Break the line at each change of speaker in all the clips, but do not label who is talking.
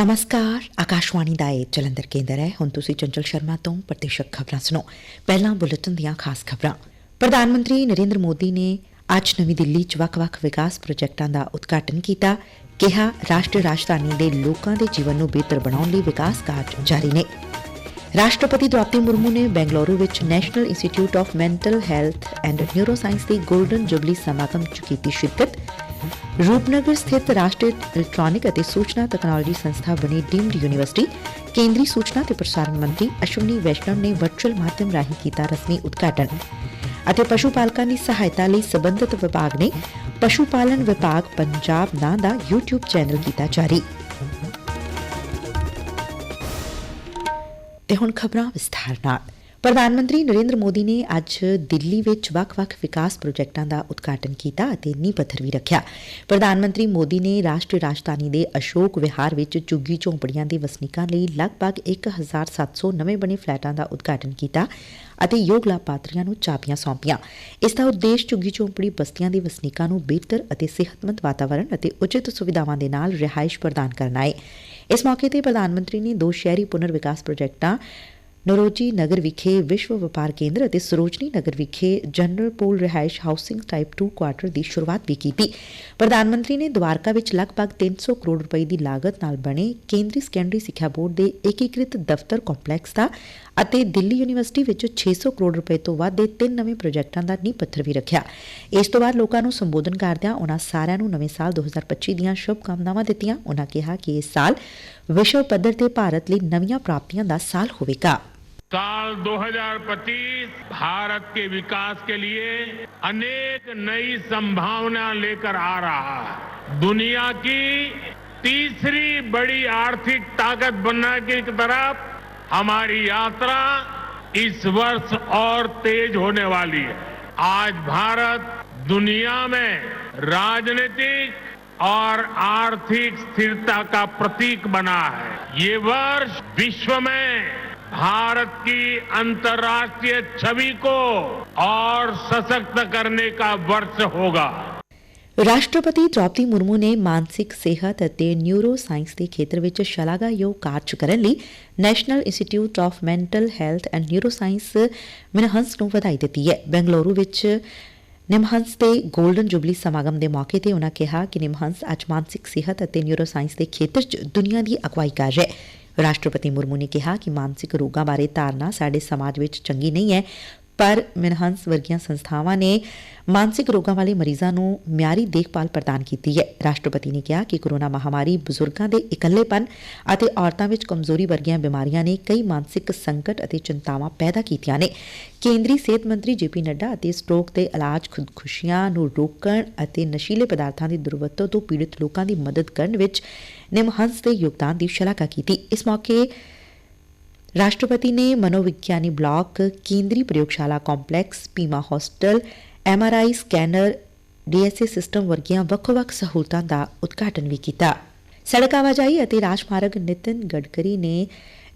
ਨਮਸਕਾਰ ਆਕਾਸ਼ਵਾਣੀ ਦਾ ਇਹ ਜਲੰਧਰ ਕੇਂਦਰ ਹੈ ਹੁਣ ਤੁਸੀਂ ਚੰਚਲ ਸ਼ਰਮਾ ਤੋਂ ਪ੍ਰਤੀਸ਼ਕ ਖਬਰਾਂ ਸੁਣੋ ਪਹਿਲਾਂ ਬੁਲੇਟਿਨ ਦੀਆਂ ਖਾਸ ਖਬਰਾਂ ਪ੍ਰਧਾਨ ਮੰਤਰੀ ਨਰਿੰਦਰ ਮੋਦੀ ਨੇ ਅੱਜ ਨਵੀਂ ਦਿੱਲੀ 'ਚ ਵੱਖ-ਵੱਖ ਵਿਕਾਸ ਪ੍ਰੋਜੈਕਟਾਂ ਦਾ ਉਦਘਾਟਨ ਕੀਤਾ ਕਿਹਾ ਰਾਸ਼ਟਰੀ ਰਾਜਧਾਨੀ ਦੇ ਲੋਕਾਂ ਦੇ ਜੀਵਨ ਨੂੰ ਬਿਹਤਰ ਬਣਾਉਣ ਲਈ ਵਿਕਾਸ ਕਾਰਜ ਜਾਰੀ ਨੇ ਰਾਸ਼ਟਰਪਤੀ ਦ੍ਰੌਪਦੀ ਮੁਰਮੂ ਨੇ ਬੈਂਗਲੁਰੂ ਵਿੱਚ National Institute of Mental Health and Neuroscience the golden jubilee ਸਮਾਗਮ 'ਚ ਕੀਤੀ ਸ਼ਿਰਕਤ ਰੂਪਨਗਰ ਸਥਿਤ ਰਾਸ਼ਟਰੀ ਇਲੈਕਟ੍ਰੋਨਿਕ ਅਤੇ ਸੂਚਨਾ ਤਕਨਾਲੋਜੀ ਸੰਸਥਾ ਬਣੀ ਡੀਮਡ ਯੂਨੀਵਰਸਿਟੀ, ਕੇਂਦਰੀ ਸੂਚਨਾ ਤੇ ਪ੍ਰਸਾਰਣ ਮੰਤਰੀ ਅਸ਼ਵਨੀ ਵੈਸ਼ਨਵ ਨੇ ਵਰਚੁਅਲ ਮਾਧਿਅਮ ਰਾਹੀਂ ਕੀਤਾ ਰਸਮੀ ਉਦਘਾਟਨ। ਅਤੇ ਪਸ਼ੂ ਪਾਲਕਾਂ ਦੀ ਸਹਾਇਤਾ ਲਈ ਸਬੰਧਤ ਵਿਭਾਗ ਨੇ ਪਸ਼ੂ ਪਾਲਣ ਵਿਭਾਗ ਪੰਜਾਬ ਨਾਂ ਦਾ YouTube ਚੈਨਲ ਕੀਤਾ ਜਾਰੀ। ਤੇ ਹੁਣ ਖਬਰਾਂ ਵਿਸਥਾਰ ਨਾਲ। ਪ੍ਰਧਾਨ ਮੰਤਰੀ ਨਰਿੰਦਰ ਮੋਦੀ ਨੇ ਅੱਜ ਦਿੱਲੀ ਵਿੱਚ ਵੱਖ-ਵੱਖ ਵਿਕਾਸ ਪ੍ਰੋਜੈਕਟਾਂ ਦਾ ਉਦਘਾਟਨ ਕੀਤਾ ਅਤੇ ਨੀਂਹ ਪੱਥਰ ਵੀ ਰੱਖਿਆ। ਪ੍ਰਧਾਨ ਮੰਤਰੀ ਮੋਦੀ ਨੇ ਰਾਸ਼ਟਰੀ ਰਾਜਧਾਨੀ ਦੇ ਅਸ਼ੋਕ ਵਿਹਾਰ ਵਿੱਚ ਝੁੱਗੀ ਝੌਂਪੜੀਆਂ ਦੇ ਵਸਨੀਕਾਂ ਲਈ ਲਗਭਗ 1700 ਨਵੇਂ ਬਣੇ ਫਲੈਟਾਂ ਦਾ ਉਦਘਾਟਨ ਕੀਤਾ ਅਤੇ ਯੋਗ ਲਾਭਪਾਤਰੀਆਂ ਨੂੰ ਚਾਬੀਆਂ ਸੌਂਪੀਆਂ। ਇਸ ਦਾ ਉਦੇਸ਼ ਝੁੱਗੀ ਝੌਂਪੜੀ ਬਸਤੀਆਂ ਦੇ ਵਸਨੀਕਾਂ ਨੂੰ ਬਿਹਤਰ ਅਤੇ ਸਿਹਤਮੰਦ ਵਾਤਾਵਰਣ ਅਤੇ ਉਚਿਤ ਸੁਵਿਧਾਵਾਂ ਦੇ ਨਾਲ ਰਿਹਾਇਸ਼ ਪ੍ਰਦਾਨ ਕਰਨਾ ਹੈ ਇਸ ਮੌਕੇ ਤੇ ਪ੍ਰਧਾਨ ਮੰਤਰੀ ਨੇ ਦੋ ਸ਼ਹਿਰੀ ਪੁਨਰ ਵਿਕਾਸ ਪ੍ਰੋਜੈਕਟਾਂ ਨਰੋਜੀ ਨਗਰ ਵਿਖੇ ਵਿਸ਼ਵ ਵਪਾਰ ਕੇਂਦਰ ਅਤੇ ਸਰੋਜਨੀ ਨਗਰ ਵਿਖੇ ਜਨਰਲ ਪੂਲ ਰਿਹਾਇਸ਼ ਹਾਊਸਿੰਗ ਟਾਈਪ 2 ਕੁਆਟਰ ਦੀ ਸ਼ੁਰੂਆਤ ਵੀ ਕੀਤੀ। ਪ੍ਰਧਾਨ ਮੰਤਰੀ ਨੇ ਦਵਾਰਕਾ ਵਿੱਚ ਲਗਭਗ 300 ਕਰੋੜ ਰੁਪਏ ਦੀ ਲਾਗਤ ਨਾਲ ਬਣੇ ਕੇਂਦਰੀ ਸੈਕੰਡਰੀ ਸਿੱਖਿਆ ਬੋਰਡ ਦੇ ਏਕੀਕ੍ਰਿਤ ਦਫ਼ਤਰ ਕੰਪਲੈਕਸ ਦਾ ਅਤੇ ਦਿੱਲੀ ਯੂਨੀਵਰਸਿਟੀ ਵਿੱਚ 600 ਕਰੋੜ ਰੁਪਏ ਤੋਂ ਵੱਧ ਦੇ ਤਿੰਨ ਨਵੇਂ ਪ੍ਰੋਜੈਕਟਾਂ ਦਾ ਨੀਂਹ ਪੱਥਰ ਵੀ ਰੱਖਿਆ। ਇਸ ਤੋਂ ਬਾਅਦ ਲੋਕਾਂ ਨੂੰ ਸੰਬੋਧਨ ਕਰਦਿਆਂ ਉਨ੍ਹਾਂ ਸਾਰਿਆਂ ਨੂੰ ਨਵੇਂ ਸਾਲ 2025 ਦੀਆਂ ਸ਼ੁਭ ਕਾਮਨਾਵਾਂ ਦਿੱਤੀਆਂ। ਉਨ੍ਹਾਂ ਕਿਹਾ ਕਿ ਇਸ ਸਾਲ ਵਿਸ਼ਵ ਪੱਧਰ ਤੇ ਭਾਰਤ ਲਈ ਨਵੀਆਂ ਪ੍ਰਾਪਤੀਆਂ ਦਾ ਸਾਲ ਹੋਵੇਗਾ।
साल 2025 भारत के विकास के लिए अनेक नई संभावना लेकर आ रहा है। दुनिया की तीसरी बड़ी आर्थिक ताकत बनने की तरफ़ हमारी यात्रा इस वर्ष और तेज होने वाली है। आज भारत दुनिया में राजनीतिक और आर्थिक स्थिरता का प्रतीक बना है। ये वर्ष विश्व में भारत की अंतर्राष्ट्रीय छवि को और सशक्त करने का वर्ष होगा।
ਰਾਸ਼ਟਰਪਤੀ ਦ੍ਰੌਪਦੀ ਮੁਰਮੂ ਨੇ ਮਾਨਸਿਕ ਸਿਹਤ ਅਤੇ ਨਿਊਰੋ ਸਾਇੰਸ ਦੇ ਖੇਤਰ ਵਿੱਚ ਸ਼ਲਾਘਾਯੋਗ ਕਾਰਜ ਕਰਨ ਲਈ National Institute of Mental Health and neuroscience NIMHANS ਨੂੰ ਵਧਾਈ ਦਿੱਤੀ ਹੈ ਬੈਂਗਲੁਰੂ ਵਿੱਚ ਨਿਮਹੰਸ ਦੇ ਗੋਲਡਨ ਜੁਬਲੀ ਸਮਾਗਮ ਦੇ ਮੌਕੇ ਤੇ ਉਨ੍ਹਾਂ ਕਿਹਾ ਕਿ ਨਿਮਹੰਸ ਅੱਜ ਮਾਨਸਿਕ ਸਿਹਤ ਅਤੇ ਨਿਊਰੋ ਸਾਇੰਸ ਦੇ ਖੇਤਰ 'ਚ ਦੁਨੀਆ ਦੀ ਅਗਵਾਈ ਕਰ ਰਿਹਾ ਹੈ ਰਾਸ਼ਟਰਪਤੀ ਮੁਰਮੂ ਨੇ ਕਿਹਾ ਕਿ ਮਾਨਸਿਕ ਰੋਗਾਂ ਬਾਰੇ ਧਾਰਨਾ ਸਾਡੇ ਸਮਾਜ ਵਿੱਚ ਚੰਗੀ ਨਹੀਂ ਹੈ। ਪਰ ਮਿਨਹੰਸ ਵਰਗੀਆਂ ਸੰਸਥਾਵਾਂ ਨੇ ਮਾਨਸਿਕ ਰੋਗਾਂ ਵਾਲੇ ਮਰੀਜ਼ਾਂ ਨੂੰ ਮਿਆਰੀ ਦੇਖਭਾਲ ਪ੍ਰਦਾਨ ਕੀਤੀ ਹੈ। ਰਾਸ਼ਟਰਪਤੀ ਨੇ ਕਿਹਾ ਕਿ ਕੋਰੋਨਾ ਮਹਾਮਾਰੀ ਬਜ਼ੁਰਗਾਂ ਦੇ ਇਕੱਲੇਪਨ ਅਤੇ ਔਰਤਾਂ ਵਿੱਚ ਕਮਜ਼ੋਰੀ ਵਰਗੀਆਂ ਬਿਮਾਰੀਆਂ ਨੇ ਕਈ ਮਾਨਸਿਕ ਸੰਕਟ ਅਤੇ ਚਿੰਤਾਵਾਂ ਪੈਦਾ ਕੀਤੀਆਂ ਨੇ। ਕੇਂਦਰੀ ਸਿਹਤ ਮੰਤਰੀ ਜੇਪੀ ਨੱਡਾ ਅਤੇ ਸਟ੍ਰੋਕ ਦੇ ਇਲਾਜ ਖੁਦਕੁਸ਼ੀਆਂ ਨੂੰ ਰੋਕਣ ਅਤੇ ਨਸ਼ੀਲੇ ਪਦਾਰਥਾਂ ਦੀ ਦੁਰਵਰਤੋਂ ਤੋਂ ਪੀੜਤ ਲੋਕਾਂ ਦੀ ਮਦਦ ਕਰਨ ਵਿੱਚ ਨਿਮਹੰਸ ਦੇ ਯੋਗਦਾਨ ਦੀ ਸ਼ਲਾਘਾ ਕੀਤੀ। ਇਸ ਮੌਕੇ ਰਾਸ਼ਟਰਪਤੀ ਨੇ ਮਨੋਵਿਗਿਆਨੀ ਬਲਾਕ ਕੇਂਦਰੀ ਪ੍ਰਯੋਗਸ਼ਾਲਾ complex ਪੀਮਾ hostel MRI scanner DSA system ਵਰਗੀਆਂ ਵੱਖ-ਵੱਖ ਸਹੂਲਤਾਂ ਦਾ ਉਦਘਾਟਨ ਵੀ ਕੀਤਾ ਸੜਕ ਆਵਾਜਾਈ ਅਤੇ ਰਾਜਮਾਰਗ ਨਿਤਿਨ ਗਡਕਰੀ ਨੇ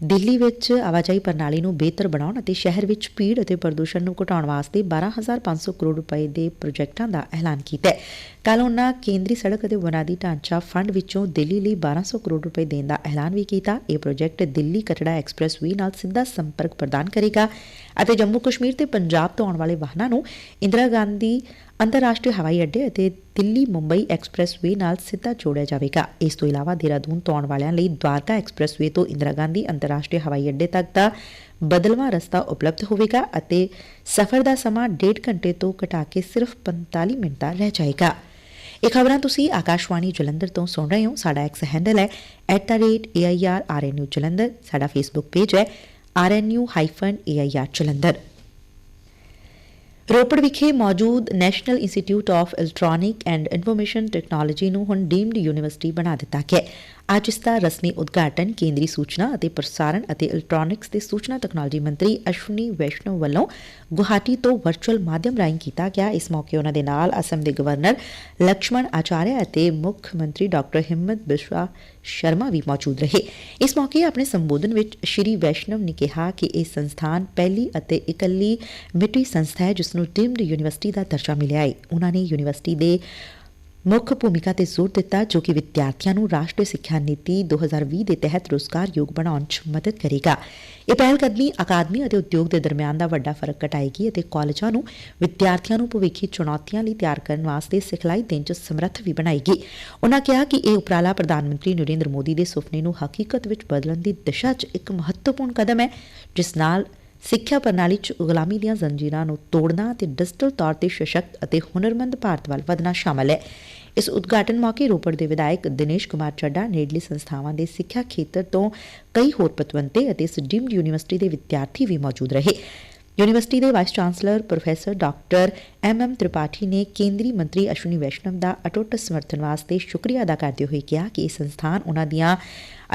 ਦਿੱਲੀ ਵਿੱਚ ਆਵਾਜਾਈ ਪ੍ਰਣਾਲੀ ਨੂੰ ਬਿਹਤਰ ਬਣਾਉਣ ਅਤੇ ਸ਼ਹਿਰ ਵਿੱਚ ਭੀੜ ਅਤੇ ਪ੍ਰਦੂਸ਼ਣ ਨੂੰ ਘਟਾਉਣ ਵਾਸਤੇ 12500 ਕਰੋੜ ਰੁਪਏ ਦੇ ਪ੍ਰੋਜੈਕਟਾਂ ਦਾ ਐਲਾਨ ਕੀਤਾ ਹੈ। ਕੱਲ ਉਹਨਾਂ ਕੇਂਦਰੀ ਸੜਕ ਅਤੇ ਬੁਨਿਆਦੀ ਢਾਂਚਾ ਫੰਡ ਵਿੱਚੋਂ ਦਿੱਲੀ ਲਈ 1200 ਕਰੋੜ ਰੁਪਏ ਦੇਣ ਦਾ ਐਲਾਨ ਵੀ ਕੀਤਾ। ਇਹ ਪ੍ਰੋਜੈਕਟ ਦਿੱਲੀ ਕਟੜਾ ਐਕਸਪ੍ਰੈਸਵੇ ਨਾਲ ਸਿੱਧਾ ਸੰਪਰਕ ਪ੍ਰਦਾਨ ਕਰੇਗਾ। ਅਤੇ ਜੰਮੂ ਕਸ਼ਮੀਰ ਤੇ ਪੰਜਾਬ ਤੋਂ ਆਉਣ ਵਾਲੇ ਵਾਹਨਾਂ ਨੂੰ ਇੰਦਰਾ ਗਾਂਧੀ ਅੰਤਰਰਾਸ਼ਟਰੀ ਹਵਾਈ ਅੱਡੇ ਅਤੇ ਦਿੱਲੀ ਮੁੰਬਈ ਐਕਸਪ੍ਰੈਸਵੇ ਨਾਲ ਸਿੱਧਾ ਜੋੜਿਆ ਜਾਵੇਗਾ। ਇਸ ਤੋਂ ਇਲਾਵਾ ਦੇਹਰਾਦੂਨ ਤੋਂ ਆਉਣ ਵਾਲਿਆਂ ਲਈ ਦਵਾਰਕਾ ਐਕਸਪ੍ਰੈਸਵੇ ਤੋਂ ਇੰਦਰਾ ਗਾਂਧੀ ਅੰਤਰਰਾਸ਼ਟਰੀ ਹਵਾਈ ਅੱਡੇ ਤੱਕ ਦਾ ਬਦਲਵਾਂ ਰਸਤਾ ਉਪਲਬਧ ਹੋਵੇਗਾ ਅਤੇ ਸਫ਼ਰ ਦਾ ਸਮਾਂ 1.5 ਘੰਟੇ ਤੋਂ ਘਟਾ ਕੇ ਸਿਰਫ 45 ਮਿੰਟ ਦਾ ਰਹਿ ਜਾਏਗਾ। ਇਹ ਖਬਰਾਂ ਤੁਸੀਂ ਆਕਾਸ਼ਵਾਣੀ ਜਲੰਧਰ ਤੋਂ ਸੁਣ ਰਹੇ ਹੋ। ਸਾਡਾ ਐਕਸ ਹੈਂਡਲ ਹੈ @airrnu ਜਲੰਧਰ। ਸਾਡਾ ਫੇਸਬੁੱਕ ਪੇਜ ਹੈ rnu-air ਜਲੰਧਰ। ਰੋਪੜ ਵਿਖੇ ਮੌਜੂਦ National Institute of Electronic and Information Technology ਨੂੰ ਹੁਣ ਡੀਮਡ ਯੂਨੀਵਰਸਿਟੀ ਬਣਾ ਦਿੱਤਾ ਗਿਆ ਹੈ। ਅੱਜ ਇਸ ਦਾ ਰਸਮੀ ਉਦਘਾਟਨ, ਕੇਂਦਰੀ ਸੂਚਨਾ ਅਤੇ ਪ੍ਰਸਾਰਣ ਅਤੇ ਇਲੈਕਟ੍ਰੋਨਿਕਸ ਤੇ ਸੂਚਨਾ ਤਕਨਾਲੋਜੀ ਮੰਤਰੀ ਅਸ਼ਵਨੀ ਵੈਸ਼ਨਵ ਵੱਲੋਂ ਗੁਹਾਟੀ ਤੋਂ ਵਰਚੁਅਲ ਮਾਧਿਅਮ ਰਾਹੀਂ ਕੀਤਾ ਗਿਆ। ਇਸ ਮੌਕੇ ਉਹਨਾਂ ਦੇ ਨਾਲ ਅਸਮ ਦੇ ਗਵਰਨਰ ਲਕਸ਼ਮਣ ਆਚਾਰਿਆ ਅਤੇ ਮੁੱਖ ਮੰਤਰੀ ਡਾਕਟਰ ਹਿੰਮਤ ਬਿਸ਼ਵਾ ਸ਼ਰਮਾ ਵੀ ਮੌਜੂਦ ਰਹੇ। ਇਸ ਮੌਕੇ ਆਪਣੇ ਸੰਬੋਧਨ ਵਿੱਚ ਸ਼੍ਰੀ ਵੈਸ਼ਨਵ ਨੇ ਕਿਹਾ ਕਿ ਇਹ ਸੰਸਥਾਨ ਪਹਿਲੀ ਅਤੇ ਇਕੱਲੀ ਮਿੱਟੀ ਸੰਸਥਾ ਹੈ ਜਿਸ ਨੂੰ ਡਿਮਡ ਯੂਨੀਵਰਸਿਟੀ ਦਾ ਦਰਜਾ ਮਿਲਿਆ ਹੈ। ਉਹਨਾਂ ਨੇ ਯੂਨੀਵਰਸਿਟੀ ਦੇ ਮੁੱਖ ਭੂਮਿਕਾ ਤੇ ਜ਼ੋਰ ਦਿੱਤਾ ਜੋ ਕਿ ਵਿਦਿਆਰਥੀਆਂ ਨੂੰ ਰਾਸ਼ਟਰੀ ਸਿੱਖਿਆ ਨੀਤੀ 2020 ਦੇ ਤਹਿਤ ਰੋਜ਼ਗਾਰਯੋਗ ਬਣਾਉਣ 'ਚ ਮਦਦ ਕਰੇਗਾ। ਇਹ ਪਹਿਲ ਕਦਮੀ ਅਕਾਦਮੀ ਅਤੇ ਉਦਯੋਗ ਦੇ ਦਰਮਿਆਨ ਦਾ ਵੱਡਾ ਫ਼ਰਕ ਘਟਾਏਗੀ ਅਤੇ ਕਾਲਜਾਂ ਨੂੰ ਵਿਦਿਆਰਥੀਆਂ ਨੂੰ ਭਵਿੱਖੀ ਚੁਣੌਤੀਆਂ ਲਈ ਤਿਆਰ ਕਰਨ ਵਾਸਤੇ ਸਿਖਲਾਈ ਦੇਣ 'ਚ ਸਮਰੱਥ ਵੀ ਬਣਾਏਗੀ। ਉਨ੍ਹਾਂ ਕਿਹਾ ਕਿ ਇਹ ਉਪਰਾਲਾ ਪ੍ਰਧਾਨ ਮੰਤਰੀ ਨਰਿੰਦਰ ਮੋਦੀ ਦੇ ਸੁਪਨੇ ਨੂੰ ਹਕੀਕਤ ਵਿੱਚ ਬਦਲਣ ਦੀ ਦਿਸ਼ਾ 'ਚ ਇੱਕ ਮਹੱਤਵਪੂਰਨ ਕਦਮ ਹੈ, ਜਿਸ ਨਾਲ ਸਿੱਖਿਆ ਪ੍ਰਣਾਲੀ 'ਚ ਗੁਲਾਮੀ ਦੀਆਂ ਜ਼ੰਜੀਰਾਂ ਨੂੰ ਤੋੜਨਾ ਅਤੇ ਡਿਜੀਟਲ ਤੌਰ ਤੇ ਸਸ਼ਕਤ ਅਤੇ ਹੁਨਰਮੰਦ ਭਾਰਤ ਵੱਲ ਵਧਣਾ ਸ਼ਾਮਲ ਹੈ। ਇਸ ਉਦਘਾਟਨ ਮੌਕੇ ਰੋਪੜ ਦੇ ਵਿਧਾਇਕ ਦਿਨੇਸ਼ ਕੁਮਾਰ ਚੱਡਾ ਨੇੜਲੀ ਸੰਸਥਾਵਾਂ ਦੇ ਸਿੱਖਿਆ ਖੇਤਰ ਤੋਂ ਕਈ ਹੋਰ ਪਤਵੰਤੇ ਅਤੇ ਇਸ ਡੀਮਡ ਯੂਨੀਵਰਸਿਟੀ ਦੇ ਵਿਦਿਆਰਥੀ ਵੀ ਮੌਜੂਦ ਰਹੇ। ਯੂਨੀਵਰਸਿਟੀ ਦੇ vice chancellor professor doctor M M Tripathi ਨੇ ਕੇਂਦਰੀ ਮੰਤਰੀ ਅਸ਼ਵਨੀ ਵੈਸ਼ਨਵ ਦਾ ਅਟੁੱਟ ਸਮਰਥਨ ਵਾਸਤੇ ਸ਼ੁਕਰੀਆ ਅਦਾ ਕਰਦੇ ਹੋਏ ਕਿਹਾ ਕਿ ਇਹ ਸੰਸਥਾਨ ਉਨ੍ਹਾਂ ਦੀਆਂ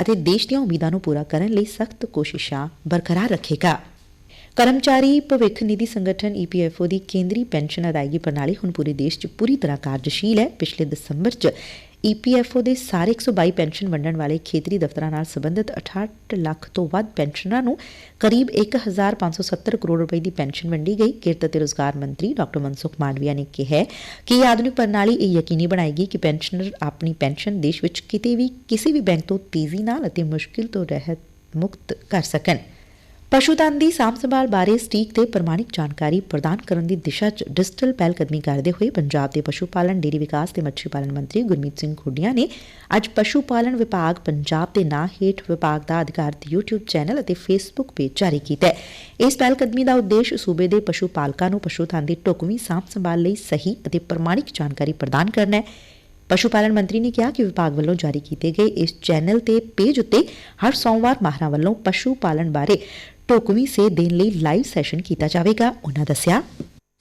ਅਤੇ ਦੇਸ਼ ਦੀਆਂ ਉਮੀਦਾਂ ਨੂੰ ਪੂਰਾ ਕਰਨ ਲਈ ਸਖਤ ਕੋਸ਼ਿਸ਼ਾਂ ਬਰਕਰਾਰ ਰੱਖੇਗਾ। ਕਰਮਚਾਰੀ ਭਵਿੱਖ ਨਿਧੀ ਸੰਗਠਨ ਈਪੀਐਫਓ ਦੀ ਕੇਂਦਰੀ ਪੈਨਸ਼ਨ ਅਦਾਇਗੀ ਪ੍ਰਣਾਲੀ ਹੁਣ ਪੂਰੇ ਦੇਸ਼ 'ਚ ਪੂਰੀ ਤਰ੍ਹਾਂ ਕਾਰਜਸ਼ੀਲ ਹੈ। ਪਿਛਲੇ ਦਸੰਬਰ 'ਚ ਈਪੀਐਫਓ ਦੇ ਸਾਰੇ 122 ਪੈਨਸ਼ਨ ਵੰਡਣ ਵਾਲੇ ਖੇਤਰੀ ਦਫ਼ਤਰਾਂ ਨਾਲ ਸੰਬੰਧਿਤ 68 ਲੱਖ ਤੋਂ ਵੱਧ ਪੈਨਸ਼ਨਰਾਂ ਨੂੰ ਕਰੀਬ 1570 ਕਰੋੜ ਰੁਪਏ ਦੀ ਪੈਨਸ਼ਨ ਵੰਡੀ ਗਈ। ਕਿਰਤ ਅਤੇ ਰੋਜ਼ਗਾਰ ਮੰਤਰੀ ਡਾਕਟਰ ਮਨਸੁਖ ਮਾਂਡਵੀਆ ਨੇ ਕਿਹਾ ਕਿ ਇਹ ਆਧੁਨਿਕ ਪ੍ਰਣਾਲੀ ਇਹ ਯਕੀਨੀ ਬਣਾਏਗੀ ਕਿ ਪੈਨਸ਼ਨਰ ਆਪਣੀ ਪੈਨਸ਼ਨ ਦੇਸ਼ ਵਿੱਚ ਕਿਤੇ ਵੀ ਕਿਸੇ ਵੀ ਬੈਂਕ ਤੋਂ ਤੇਜ਼ੀ ਨਾਲ ਅਤੇ ਮੁਸ਼ਕਿਲ ਤੋਂ ਰਹਿਤ ਮੁਕਤ ਕਰ ਸਕਣ। ਪਸ਼ੂਧਨ ਦੀ ਸਾਂਭ ਸੰਭਾਲ ਬਾਰੇ ਸਟੀਕ ਤੇ ਪ੍ਰਮਾਣਿਕ ਜਾਣਕਾਰੀ ਪ੍ਰਦਾਨ ਕਰਨ ਦੀ ਦਿਸ਼ਾ 'ਚ ਡਿਜੀਟਲ ਪਹਿਲ ਕਦਮੀ ਕਰਦੇ ਹੋਏ ਪੰਜਾਬ ਦੇ ਪਸ਼ੂ ਪਾਲਣ ਡੇਰੀ ਵਿਕਾਸ ਤੇ ਮੱਛੀ ਪਾਲਣ ਮੰਤਰੀ ਗੁਰਮੀਤ ਸਿੰਘ ਖੁੱਡੀਆਂ ਨੇ ਅੱਜ ਪਸ਼ੂ ਪਾਲਣ ਵਿਭਾਗ ਪੰਜਾਬ ਦੇ ਨਾਂ ਹੇਠ ਵਿਭਾਗ ਦਾ ਅਧਿਕਾਰਤ YouTube ਚੈਨਲ ਅਤੇ Facebook ਪੇਜ ਜਾਰੀ ਕੀਤਾ ਹੈ। ਇਸ ਪਹਿਲ ਕਦਮੀ ਦਾ ਉਦੇਸ਼ ਸੂਬੇ ਦੇ ਪਸ਼ੂ ਪਾਲਕਾਂ ਨੂੰ ਪਸ਼ੂਧਨ ਦੀ ਢੁਕਵੀਂ ਸਾਂਭ ਸੰਭਾਲ ਲਈ ਸਹੀ ਅਤੇ ਪ੍ਰਮਾਣਿਕ ਜਾਣਕਾਰੀ ਪ੍ਰਦਾਨ ਕਰਨਾ ਹੈ। ਪਸ਼ੂ ਪਾਲਣ ਮੰਤਰੀ ਨੇ ਕਿਹਾ ਕਿ ਵਿਭਾਗ ਵੱਲੋਂ ਜਾਰੀ ਕੀਤੇ ਗਏ ਇਸ ਚੈਨਲ ਤੇ ਪੇਜ ਉੱਤੇ ਹਰ ਸੋਮਵਾਰ ਮਾਹਰਾਂ ਵੱਲੋਂ ਪਸ਼ੂ ਪਾਲਣ ਬਾਰੇ ਢੋਕਵੀਂ ਸੇ ਦੇਣ ਲਈ ਲਾਈਵ ਸੈਸ਼ਨ ਕੀਤਾ ਜਾਵੇਗਾ। ਉਹਨਾਂ ਦੱਸਿਆ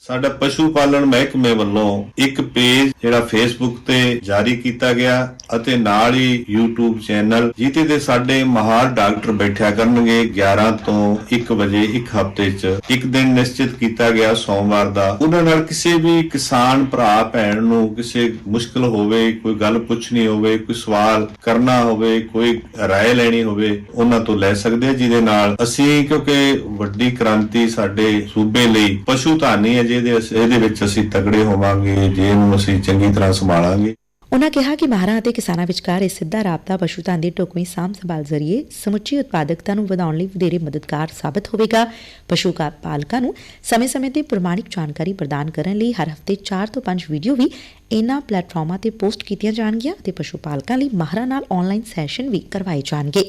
ਸਾਡਾ ਪਸ਼ੂ ਪਾਲਣ ਮਹਿਕਮੇ ਵੱਲੋਂ ਇੱਕ ਪੇਜ ਜਿਹੜਾ ਫੇਸਬੁੱਕ ਤੇ ਜਾਰੀ ਕੀਤਾ ਗਿਆ ਅਤੇ ਨਾਲ ਹੀ YouTube ਚੈਨਲ ਜਿੱਥੇ ਤੇ ਸਾਡੇ ਮਹਾਰ ਡਾਕਟਰ ਬੈਠਿਆ ਕਰਨਗੇ 11 ਤੋਂ 1 ਵਜੇ ਇੱਕ ਹਫ਼ਤੇ 'ਚ ਇੱਕ ਦਿਨ ਨਿਸ਼ਚਿਤ ਕੀਤਾ ਗਿਆ ਸੋਮਵਾਰ ਦਾ ਉਹਨਾਂ ਨਾਲ ਕਿਸੇ ਵੀ ਕਿਸਾਨ ਭਰਾ ਭੈਣ ਨੂੰ ਕਿਸੇ ਮੁਸ਼ਕਲ ਹੋਵੇ ਕੋਈ ਗੱਲ ਪੁੱਛਣੀ ਹੋਵੇ ਕੋਈ ਸਵਾਲ ਕਰਨਾ ਹੋਵੇ ਕੋਈ رائے ਲੈਣੀ ਹੋਵੇ ਉਹਨਾਂ ਤੋਂ ਲੈ ਸਕਦੇ ਆ ਜਿਹਦੇ ਨਾਲ ਅਸੀਂ ਕਿਉਂਕਿ ਵੱਡੀ ਕ੍ਰਾਂਤੀ ਸਾਡੇ ਸੂਬੇ ਲਈ ਪਸ਼ੂ ਧਾਨੀ ਹੈ ਜਿਹਦੇ ਇਹਦੇ ਵਿੱਚ ਅਸੀਂ ਤਗੜੇ ਹੋਵਾਂਗੇ ਜੇ ਇਹਨੂੰ ਅਸੀਂ ਚੰਗੀ ਤਰ੍ਹਾਂ ਸੰਭਾਲਾਂਗੇ।
ਉਨ੍ਹਾਂ ਕਿਹਾ ਕਿ ਮਾਹਰਾਂ ਅਤੇ ਕਿਸਾਨਾਂ ਵਿਚਕਾਰ ਇਹ ਸਿੱਧਾ ਰਾਬਤਾ ਪਸ਼ੂਧਨ ਦੀ ਢੁਕਵੀਂ ਸਾਂਭ ਸੰਭਾਲ ਜ਼ਰੀਏ ਸਮੁੱਚੀ ਉਤਪਾਦਕਤਾ ਨੂੰ ਵਧਾਉਣ ਲਈ ਵਧੇਰੇ ਮਦਦਗਾਰ ਸਾਬਤ ਹੋਵੇਗਾ। ਪਸ਼ੂ ਪਾਲਕਾਂ ਨੂੰ ਸਮੇਂ-ਸਮੇਂ ਤੇ ਪ੍ਰਮਾਣਿਕ ਜਾਣਕਾਰੀ ਪ੍ਰਦਾਨ ਕਰਨ ਲਈ ਹਰ ਹਫ਼ਤੇ 4 ਤੋਂ 5 ਵੀਡੀਓ ਵੀ ਇਨ੍ਹਾਂ ਪਲੇਟਫਾਰਮਾਂ ਤੇ ਪੋਸਟ ਕੀਤੀਆਂ ਜਾਣਗੀਆਂ ਅਤੇ ਪਸ਼ੂ ਪਾਲਕਾਂ ਲਈ ਮਾਹਰਾਂ ਨਾਲ ਆਨਲਾਈਨ ਸੈਸ਼ਨ ਵੀ ਕਰਵਾਏ ਜਾਣਗੇ।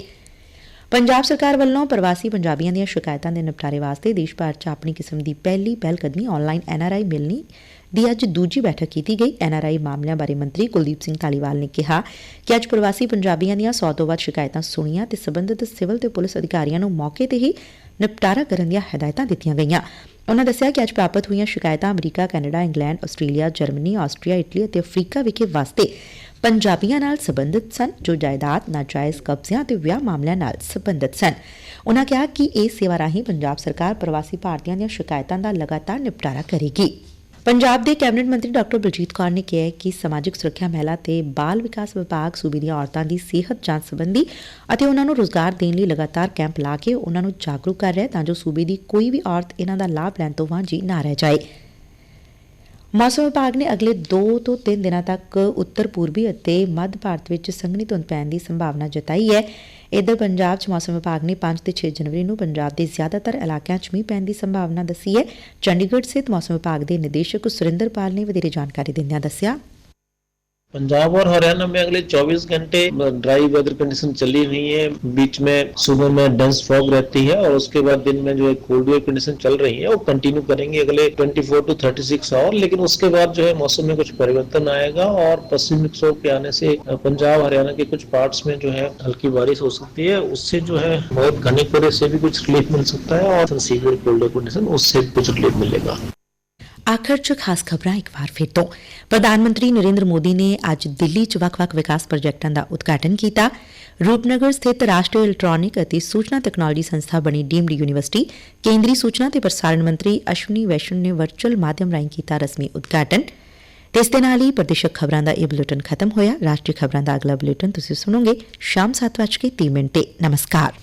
ਪੰਜਾਬ ਸਰਕਾਰ ਵੱਲੋਂ ਪ੍ਰਵਾਸੀ ਪੰਜਾਬੀਆਂ ਦੀਆਂ ਸ਼ਿਕਾਇਤਾਂ ਦੇ ਨਿਪਟਾਰੇ ਵਾਸਤੇ ਦੇਸ਼ ਭਰ 'ਚ ਆਪਣੀ ਕਿਸਮ ਦੀ ਪਹਿਲੀ ਪਹਿਲ ਕਦਮੀ ਆਨਲਾਈਨ ਐਨਆਰਆਈ ਮਿਲਣੀ ਦੀ ਅੱਜ ਦੂਜੀ ਬੈਠਕ ਕੀਤੀ ਗਈ। ਐਨਆਰਆਈ ਮਾਮਲਿਆਂ ਬਾਰੇ ਮੰਤਰੀ ਕੁਲਦੀਪ ਸਿੰਘ ਧਾਲੀਵਾਲ ਨੇ ਕਿਹਾ ਕਿ ਅੱਜ ਪ੍ਰਵਾਸੀ ਪੰਜਾਬੀਆਂ ਦੀਆਂ 100 ਤੋਂ ਵੱਧ ਸ਼ਿਕਾਇਤਾਂ ਸੁਣੀਆਂ ਤੇ ਸਬੰਧਤ ਸਿਵਲ ਤੇ ਪੁਲਿਸ ਅਧਿਕਾਰੀਆਂ ਨੂੰ ਮੌਕੇ ਤੇ ਹੀ ਨਿਪਟਾਰਾ ਕਰਨ ਦੀਆਂ ਹਦਾਇਤਾਂ ਦਿੱਤੀਆਂ ਗਈਆਂ। ਉਨ੍ਹਾਂ ਦੱਸਿਆ ਕਿ ਅੱਜ ਪ੍ਰਾਪਤ ਹੋਈਆਂ ਸ਼ਿਕਾਇਤਾਂ America, Canada, England, Australia, Germany, Austria, Italy ਅਤੇ ਅਫਰੀਕਾ ਵਿਖੇ ਵਾਸਤੇ ਪੰਜਾਬੀਆਂ ਨਾਲ ਸੰਬੰਧਿਤ ਸਨ, ਜੋ ਜਾਇਦਾਦ, ਨਾਜਾਇਜ਼ ਕਬਜ਼ਿਆਂ ਤੇ ਵਿਆਹ ਮਾਮਲਿਆਂ ਨਾਲ ਸੰਬੰਧਿਤ ਸਨ। ਉਨ੍ਹਾਂ ਕਿਹਾ ਕਿ ਇਹ ਸੇਵਾ ਰਾਹੀਂ ਪੰਜਾਬ ਸਰਕਾਰ ਪ੍ਰਵਾਸੀ ਭਾਰਤੀਆਂ ਦੀਆਂ ਸ਼ਿਕਾਇਤਾਂ ਦਾ ਲਗਾਤਾਰ ਨਿਪਟਾਰਾ ਕਰੇਗੀ। ਪੰਜਾਬ ਦੇ ਕੈਬਨਿਟ ਮੰਤਰੀ ਡਾਕਟਰ ਬਲਜੀਤ ਕੌਰ ਨੇ ਕਿਹਾ ਕਿ ਸਮਾਜਿਕ ਸੁਰੱਖਿਆ ਮਹਿਲਾ ਤੇ ਬਾਲ ਵਿਕਾਸ ਵਿਭਾਗ, ਸੂਬੇ ਦੀਆਂ ਔਰਤਾਂ ਦੀ ਸਿਹਤ ਜਾਂਚ ਸੰਬੰਧੀ ਅਤੇ ਉਹਨਾਂ ਨੂੰ ਰੋਜ਼ਗਾਰ ਦੇਣ ਲਈ ਲਗਾਤਾਰ ਕੈਂਪ ਲਾ ਕੇ ਉਹਨਾਂ ਨੂੰ ਜਾਗਰੂਕ ਕਰ ਰਿਹਾ ਤਾਂ ਜੋ ਸੂਬੇ ਦੀ ਕੋਈ ਵੀ ਔਰਤ ਇਹਨਾਂ ਦਾ ਲਾਭ ਲੈਣ ਤੋਂ ਵਾਂਝੀ ਨਾ ਰਹਿ ਜਾਏ। ਮੌਸਮ ਵਿਭਾਗ ਨੇ ਅਗਲੇ 2 ਤੋਂ 3 ਦਿਨਾਂ ਤੱਕ ਉੱਤਰ, ਪੂਰਬੀ ਅਤੇ ਮੱਧ ਭਾਰਤ ਵਿੱਚ ਸੰਘਣੀ ਧੁੰਦ ਪੈਣ ਦੀ ਸੰਭਾਵਨਾ ਜਤਾਈ ਹੈ। ਇਧਰ ਪੰਜਾਬ 'ਚ ਮੌਸਮ ਵਿਭਾਗ ਨੇ 5 ਤੇ 6 ਜਨਵਰੀ ਨੂੰ ਪੰਜਾਬ ਦੇ ਜ਼ਿਆਦਾਤਰ ਇਲਾਕਿਆਂ 'ਚ ਮੀਂਹ ਪੈਣ ਦੀ ਸੰਭਾਵਨਾ ਦੱਸੀ ਹੈ। ਚੰਡੀਗੜ੍ਹ ਸਥਿਤ ਮੌਸਮ ਵਿਭਾਗ ਦੇ ਨਿਦੇਸ਼ਕ ਸੁਰਿੰਦਰ ਪਾਲ ਨੇ ਵਧੇਰੇ ਜਾਣਕਾਰੀ ਦਿੰਦਿਆਂ ਦੱਸਿਆ।
पंजाब और हरियाणा में अगले 24 घंटे ड्राई वेदर कंडीशन चली हुई है। बीच में सुबह में डेंस फॉग रहती है और उसके बाद दिन में जो है कोल्ड वेव कंडीशन चल रही है वो कंटिन्यू करेंगे अगले 24 टू 36 आवर लेकिन उसके बाद जो है मौसम में कुछ परिवर्तन आएगा और पश्चिम विक्षोभ के आने से पंजाब, हरियाणा के कुछ पार्ट में जो है हल्की बारिश हो सकती है। उससे जो है बहुत घने कोहरे से भी कुछ रिलीफ मिल सकता है और सीवियर कोल्ड वेव कंडीशन उससे कुछ रिलीफ मिलेगा।
ਆਖਰ 'ਚ ਖਾਸ ਖਬਰਾਂ ਇੱਕ ਵਾਰ ਫਿਰ ਤੋਂ ਪ੍ਰਧਾਨ ਮੰਤਰੀ ਨਰਿੰਦਰ ਮੋਦੀ ਨੇ ਅੱਜ ਦਿੱਲੀ 'ਚ ਵੱਖ-ਵੱਖ ਵਿਕਾਸ ਪ੍ਰੋਜੈਕਟਾਂ ਦਾ ਉਦਘਾਟਨ ਕੀਤਾ ਰੂਪਨਗਰ ਸਥਿਤ ਰਾਸ਼ਟਰੀ ਇਲੈਕਟ੍ਰੋਨਿਕ ਅਤੇ ਸੂਚਨਾ ਤਕਨਾਲੋਜੀ ਸੰਸਥਾ ਬਣੀ ਡੀਮਡ ਯੂਨੀਵਰਸਿਟੀ ਕੇਂਦਰੀ ਸੂਚਨਾ ਤੇ ਪ੍ਰਸਾਰਣ ਮੰਤਰੀ ਅਸ਼ਵਨੀ ਵੈਸ਼ਨ ਨੇ ਵਰਚੁਅਲ ਮਾਧਿਅਮ ਰਾਹੀਂ ਕੀਤਾ ਰਸਮੀ ਉਦਘਾਟਨ ਤੇ ਇਸ ਦੇ ਨਾਲ ਹੀ ਪ੍ਰਦੇਸ਼ਕ ਖਬਰਾਂ ਦਾ ਇਹ ਬੁਲੇਟਿਨ ਖਤਮ ਹੋਇਆ ਰਾਸ਼ਟਰੀ ਖਬਰਾਂ ਦਾ ਅਗਲਾ ਬੁਲੇਟਿਨ ਤੁਸੀਂ ਸੁਣੋਗੇ ਸ਼ਾਮ 7:30 ਮਿੰਟ ਤੇ ਨਮਸਕਾਰ